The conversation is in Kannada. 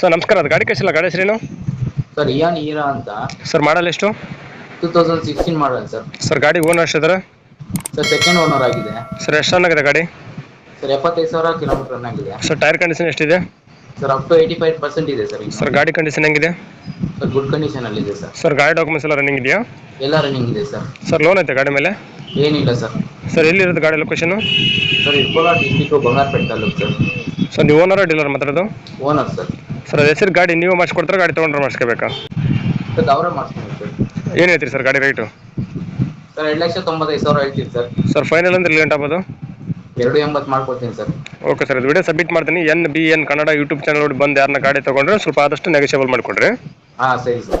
ಸರ್ ನಮಸ್ಕಾರ. ಅದು ಗಾಡಿ ಕಳಿಸಿಲ್ಲ. ಗಾಡಿ ಹೆಸರೇನು? ಸರ್ ಇಯಾನ್ ಈರಾ ಅಂತ. ಸರ್ ಮಾಡಲ್ ಎಷ್ಟು? Two thousand sixteen model sir sir ಗಾಡಿ ಓನರ್ ಎಷ್ಟಿದ್ದಾರೆ ಸರ್ ಸೆಕೆಂಡ್ ಓನರ್ ಆಗಿದೆ. ಸರ್ ಎಷ್ಟು ಚೆನ್ನಾಗಿದೆ ಗಾಡಿ? ಸರ್ ಎಪ್ಪತ್ತೈದು ಸಾವಿರ ಕಿಲೋಮೀಟರ್ ರನ್ ಆಗಿದೆ. ಸರ್ ಟೈರ್ ಕಂಡೀಷನ್ ಎಷ್ಟಿದೆ? Sir up to eighty five percent ಇದೆ ಸರ್ ಈಗ. ಸರ್ ಗಾಡಿ ಕಂಡೀಷನ್ ಹೆಂಗಿದೆ? ಸರ್ ಗುಡ್ ಕಂಡೀಷನ್ ಅಲ್ಲಿ ಇದೆ ಸರ್ ಸರ್ ಗಾಡಿ ಡಾಕ್ಯುಮೆಂಟ್ಸ್ ಎಲ್ಲ ರನ್ನಿಂಗ್ ಇದೆಯಾ? ಎಲ್ಲ ರನ್ನಿಂಗ್ ಇದೆ ಸರ್ ಸರ್ ಲೋನ್ ಐತೆ ಗಾಡಿ ಮೇಲೆ? ಏನಿಲ್ಲ ಸರ್ ಸರ್ ಎಲ್ಲಿರೋದು ಗಾಡಿ ಲೊಕೇಶನು ಸರ್ ಇದು Kolar district Bangarapet taluk sir sir ನೀವು ಓನರ್ ಡೀಲರ್ ಮಾತಾಡೋದು? ಓನರ್ ಸರ್ ಸರ್ ಅದೇ ಹೆಸರು ಗಾಡಿ ನೀವು ಮಾಡಿಸ್ಕೊಡ್ತಾರೆ ಗಾಡಿ ತೊಗೊಂಡ್ರೆ ಮಾಡಿಸ್ಕೋಬೇಕಾ? ಸರ್ ಅವರೇ ಏನು ಹೇಳ್ತೀರಿ ಸರ್ ಗಾಡಿ ರೇಟು? ಸರ್ ಎರಡು ಲಕ್ಷ ತೊಂಬತ್ತೈದು ಸಾವಿರ ಹೇಳ್ತೀನಿ ಸರ್. ಸರ್ ಫೈನಲ್ ಅಂದ್ರೆ ಲೇಟ್ ಆಗೋದು ಎರಡು ಎಂಬತ್ತು ಮಾಡ್ಕೊಡ್ತೀನಿ ಸರ್. ಓಕೆ ಸರ್ ಇದು ವಿಡಿಯೋ ಸಬ್ಮಿಟ್ ಮಾಡ್ತೀನಿ. N B N Kannada YouTube channel ನೋಡಿ ಬಂದು ಯಾರನ್ನ ಗಾಡಿ ತೊಗೊಂಡ್ರೆ ಸ್ವಲ್ಪ ಆದಷ್ಟು ನೆಗೋಷಿಯಬಲ್ ಮಾಡಿಕೊಡ್ರಿ. ಹಾಂ ಸರಿ sir.